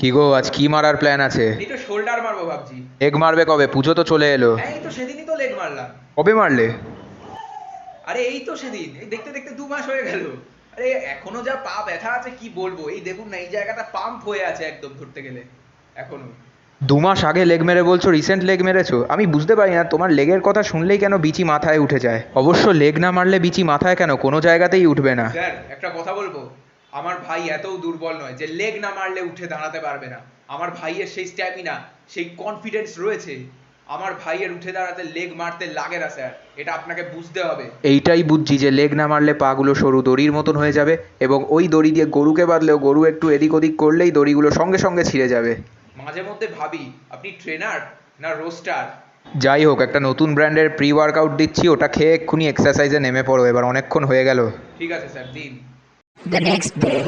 কি গো আজ কি মারার প্ল্যান আছে? এই তো শোল্ডার মারবো ভাবছি। এগ মারবে কবে? পুজো তো চলে এলো। হ্যাঁ এই তো সেদিনই তো লেগ মারলাম। কবে মারলে? আরে এই তো সেদিন। এই দেখতে দেখতে দু মাস হয়ে গেল। আরে এখনও যা পা ব্যথা আছে কি বলব? এই দেখুন না এই জায়গাটা পাম্প হয়ে আছে একদম ধরতে গেলে এখনও। দু মাস আগে লেগ মেরে বলছো রিসেন্ট লেগ মেরেছো? আমি বুঝতে পারি না তোমার লেগের কথা শুনলেই কেন বিচি মাথায় উঠে যায়? অবশ্য লেগ না মারলে বিচি মাথায় কেন? কোনো জায়গাতেই উঠবে না। স্যার একটা কথা বলব? আমার ভাই এতও দুর্বল নয় যে লেগ না মারলে উঠে দাঁড়াতে পারবে না। আমার ভাইয়ের সেই স্ট্যামিনা সেই কনফিডেন্স রয়েছে। আমার ভাইয়ের উঠে দাঁড়াতে লেগ মারতে লাগে না স্যার। এটা আপনাকে বুঝতে হবে। এইটাই বুঝছি যে লেগ না মারলে পাগুলো সরু দড়ির মতন হয়ে যাবে এবং ওই দড়ি দিয়ে গরুকে বাঁধলেও গরু একটু এদিক ওদিক করলেই দড়িগুলো সঙ্গে সঙ্গে ছিঁড়ে যাবে। মাঝে মধ্যে ভাবি আপনি ট্রেনার না রোস্টার যাই হোক একটা নতুন ব্র্যান্ডের প্রি ওয়ার্কআউট দিচ্ছি ওটা খেয়ে এক্ষুনি এক্সারসাইজে নেমে পড়ো এবার অনেকক্ষণ হয়ে গেল। ঠিক আছে স্যার দিন। The next day.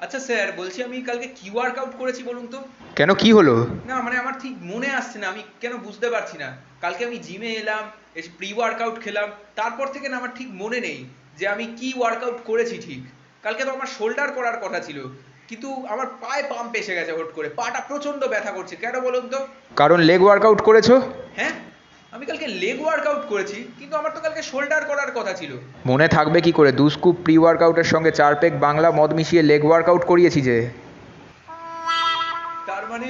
আচ্ছা স্যার বলছি আমি কালকে কি ওয়ার্কআউট করেছি বলুন তো। কেন? কি হলো? না মানে আমার ঠিক মনে আসছে না আমি কেন বুঝতে পারছি না। কালকে আমি জিমে এলাম এসে প্রি ওয়ার্কআউট খেলাম তারপর থেকে না আমার ঠিক মনে নেই যে আমি কি ওয়ার্কআউট করেছি ঠিক। কালকে তো আমার শোল্ডার করার কথা ছিল কিন্তু আমার পায়ে পাম্প এসে গেছে হট করে পাটা প্রচণ্ড ব্যথা করছে কেন বলুন তো? কারণ লেগ ওয়ার্কআউট করেছ? আমি কালকে লেগ ওয়ার্কআউট করেছি কিন্তু আমার তো কালকে শোল্ডার করার কথা ছিল। মনে থাকবে কি করে? দু স্কুপ প্রি ওয়ার্কআউটের সঙ্গে চার পেক বাংলা মদ মিশিয়ে লেগ ওয়ার্কআউট করিয়েছি যে। তার মানে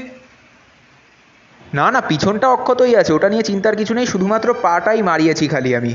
না না পিছনটা অক্ষতই আছে ওটা নিয়ে চিন্তার কিছু নেই শুধুমাত্র পাটাই মারিয়েছি খালি আমি।